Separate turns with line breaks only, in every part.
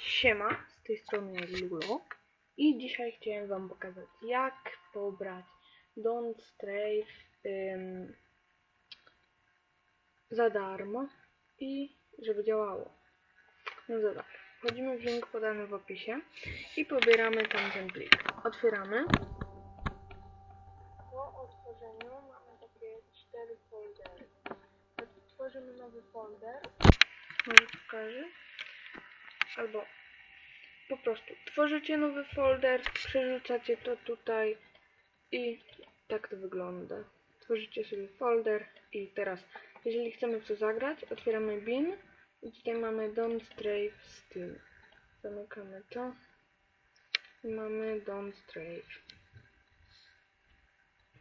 Siema, z tej strony Lulo i dzisiaj chciałem wam pokazać jak pobrać Don't Strafe ym, za darmo i żeby działało. No to tak, wchodzimy w link podany w opisie i pobieramy tamten plik. Otwieramy. Po otworzeniu mamy takie cztery foldery. Tworzymy nowy folder. Może pokażę albo po prostu tworzycie nowy folder, przerzucacie to tutaj i tak to wygląda. Tworzycie sobie folder i teraz, jeżeli chcemy w to zagrać, otwieramy bin i tutaj mamy Don't Strafe Steam. Zamykamy to i mamy Don't Strafe.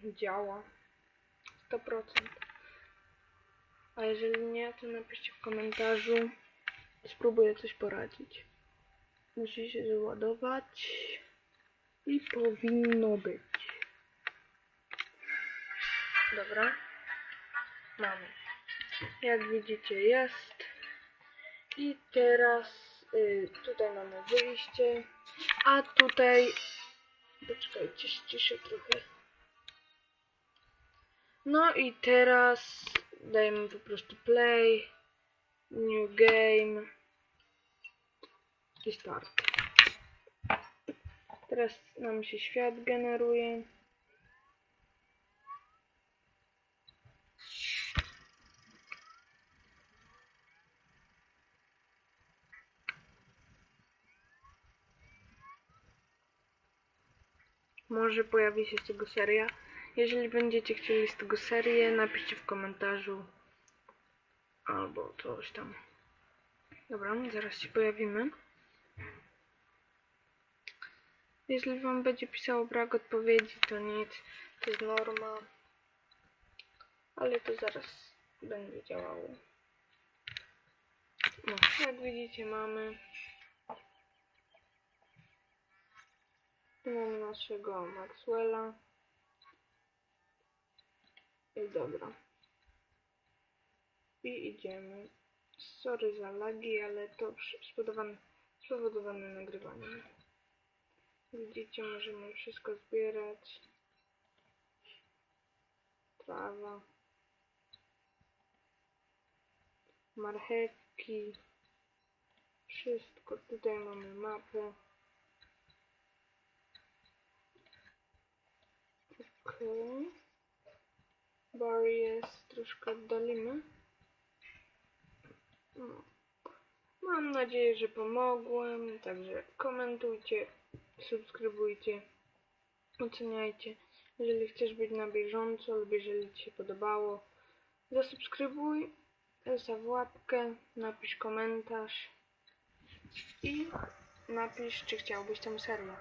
Działa 100%. A jeżeli nie, to napiszcie w komentarzu. Spróbuję coś poradzić. Musi się załadować i powinno być. Dobra. Mamy. Jak widzicie jest. I teraz y, tutaj mamy wyjście. A tutaj poczekajcie, ściszę trochę. No i teraz dajemy po prostu play, new game i start. Teraz nam się świat generuje. Może pojawi się z tego seria. Jeżeli będziecie chcieli z tego serię, napiszcie w komentarzu albo coś tam. Dobra, zaraz się pojawimy. Jeśli wam będzie pisało brak odpowiedzi, to nic, to jest norma. Ale to zaraz będzie działało. No, jak widzicie mamy mamy naszego Maxwella. I dobra. I idziemy. Sorry za lagi, ale to spowodowane, spowodowane nagrywaniem. Widzicie, możemy wszystko zbierać. Trawa. Marchewki. Wszystko. Tutaj mamy mapę. Okej. Bar jest troszkę oddalimy. No. Mam nadzieję, że pomogłem. Także komentujcie, subskrybujcie, oceniajcie. Jeżeli chcesz być na bieżąco lub jeżeli Ci się podobało, zasubskrybuj, zostaw łapkę, napisz komentarz i napisz, czy chciałbyś tą serię.